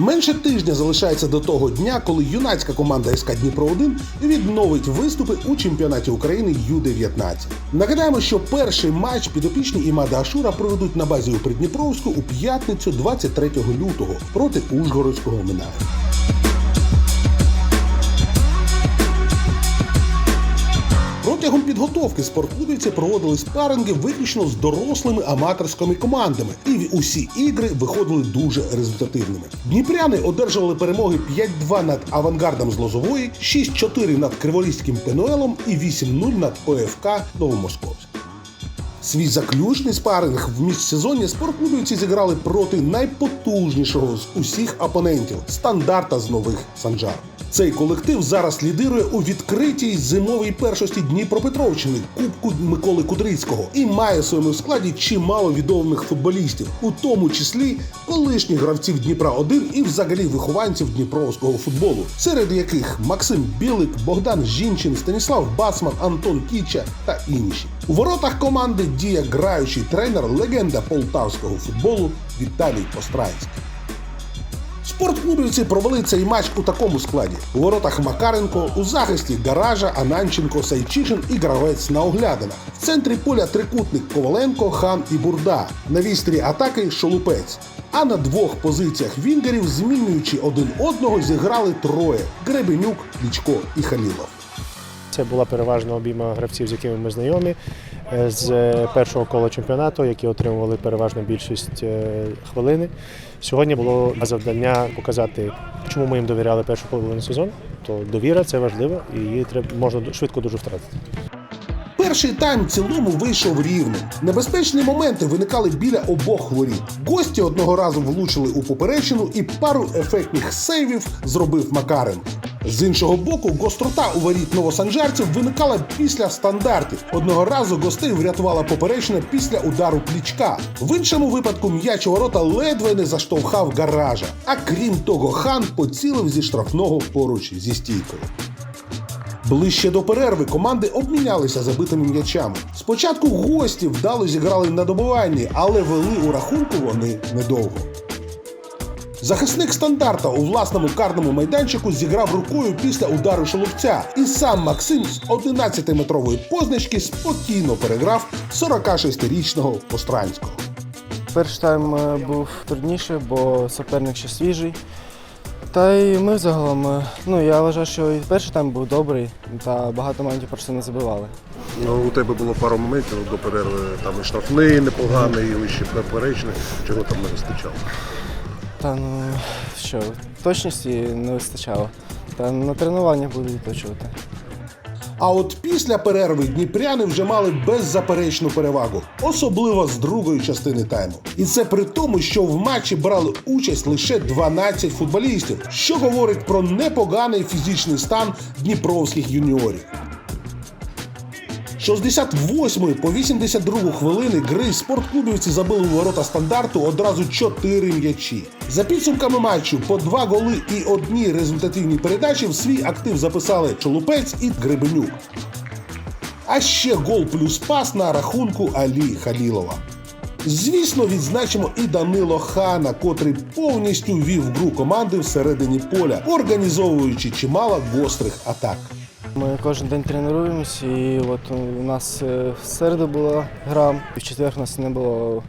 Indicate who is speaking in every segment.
Speaker 1: Менше тижня залишається до того дня, коли юнацька команда СК Дніпро 1 відновить виступи у чемпіонаті України Ю-19. Нагадаємо, що перший матч підопічні Імада Ашура проведуть на базі у Придніпровську у п'ятницю 23 лютого проти Ужгородського Минаю. Підготовки спортклубівці проводили спаринги виключно з дорослими аматорськими командами, і усі ігри виходили дуже результативними. Дніпряни одержували перемоги 5-2 над авангардом з Лозової, 6-4 над Криворізьким Пенуелом і 8-0 над ОФК Новомосковськ. Свій заключний спаринг в міжсезонні спортклубівці зіграли проти найпотужнішого з усіх опонентів стандарта з нових Санжар. Цей колектив зараз лідирує у відкритій зимовій першості Дніпропетровщини Кубку Миколи Кудрицького і має в своєму складі чимало відомих футболістів, у тому числі колишніх гравців Дніпра 1 і взагалі вихованців дніпровського футболу, серед яких Максим Білик, Богдан Жінчин, Станіслав Бацман, Антон Кіча та інші. У воротах команди діє граючий тренер, легенда полтавського футболу Віталій Постраївський. Спортклубівці провели цей матч у такому складі: у воротах Макаренко, у захисті Гаража, Ананченко, Сайчишин і гравець на оглядинах. В центрі поля трикутник Коваленко, Хан і Бурда. На вістрі атаки Шолупець. А на двох позиціях вінгерів, змінюючи один одного, зіграли троє: Гребенюк, Лічко і Халілов.
Speaker 2: Це була переважно обійма гравців, з якими ми знайомі е, з першого кола чемпіонату, які отримували переважно більшість е, хвилини. Сьогодні було завдання показати, чому ми їм довіряли першу половину сезону. То довіра це важливо і її треба можна швидко дуже втратити.
Speaker 1: Перший тайм цілому вийшов рівним. Небезпечні моменти виникали біля обох воріт. Гості одного разу влучили у поперечину і пару ефектних сейвів зробив Макаренко. З іншого боку, гострота у воріт новосанжарців виникала після стандартів. Одного разу гостей врятувала поперечина після удару плічка. В іншому випадку м'яч у ворота ледве не заштовхав гаража. А крім того, хан поцілив зі штрафного поруч зі стійкою. Ближче до перерви команди обмінялися забитими м'ячами. Спочатку гості вдало зіграли на добуванні, але вели у рахунку вони недовго. Захисник стандарта у власному карному майданчику зіграв рукою після удару шоловця, і сам Максим з 11-метрової позначки спокійно переграв 46-річного Постранського.
Speaker 3: Перший тайм е, був трудніший, бо суперник ще свіжий. Та й ми загалом, е, ну я вважаю, що і перший тайм був добрий, та багато моментів просто не забивали.
Speaker 4: Ну, у тебе було пару моментів до перерви, там і штрафний непоганий, і вище поперечний, чого там не вистачало.
Speaker 3: Та ну що, точності не вистачало. Та на тренуваннях буду відточувати.
Speaker 1: А от після перерви дніпряни вже мали беззаперечну перевагу, особливо з другої частини тайму. І це при тому, що в матчі брали участь лише 12 футболістів, що говорить про непоганий фізичний стан дніпровських юніорів. З 68 по 82 хвилини гри спортклубівці забили у ворота стандарту одразу 4 м'ячі. За підсумками матчу по два голи і одні результативні передачі в свій актив записали Чолупець і Гребенюк. А ще гол плюс пас на рахунку Алі Халілова. Звісно, відзначимо і Данило Хана, котрий повністю вів гру команди всередині поля, організовуючи чимало гострих атак.
Speaker 3: Ми кожен день тренуємось, і от у нас е, в середу була гра, і в четвер у нас не було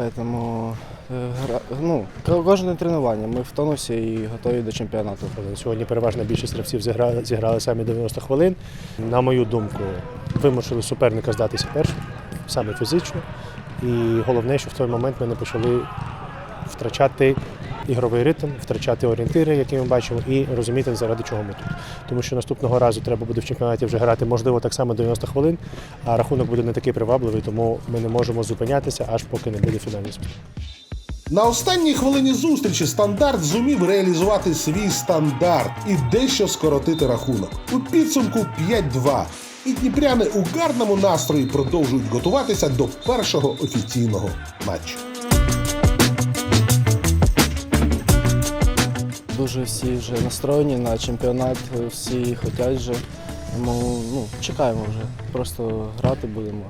Speaker 3: е, тому е, гра, ну, ко- кожен день тренування. Ми в тонусі і готові до чемпіонату.
Speaker 2: Сьогодні переважна більшість гравців зіграли, зіграли самі 90 хвилин. На мою думку, вимусили суперника здатися першим, саме фізично. І головне, що в той момент ми не почали втрачати ігровий ритм, втрачати орієнтири, які ми бачимо, і розуміти, заради чого ми тут. Тому що наступного разу треба буде в чемпіонаті вже грати, можливо, так само 90 хвилин, а рахунок буде не такий привабливий, тому ми не можемо зупинятися, аж поки не буде фінальний спір.
Speaker 1: На останній хвилині зустрічі стандарт зумів реалізувати свій стандарт і дещо скоротити рахунок. У підсумку 5-2. І дніпряни у гарному настрої продовжують готуватися до першого офіційного матчу.
Speaker 3: Дуже всі вже настроєні на чемпіонат, всі хочуть вже. Тому ну, чекаємо вже. Просто грати будемо.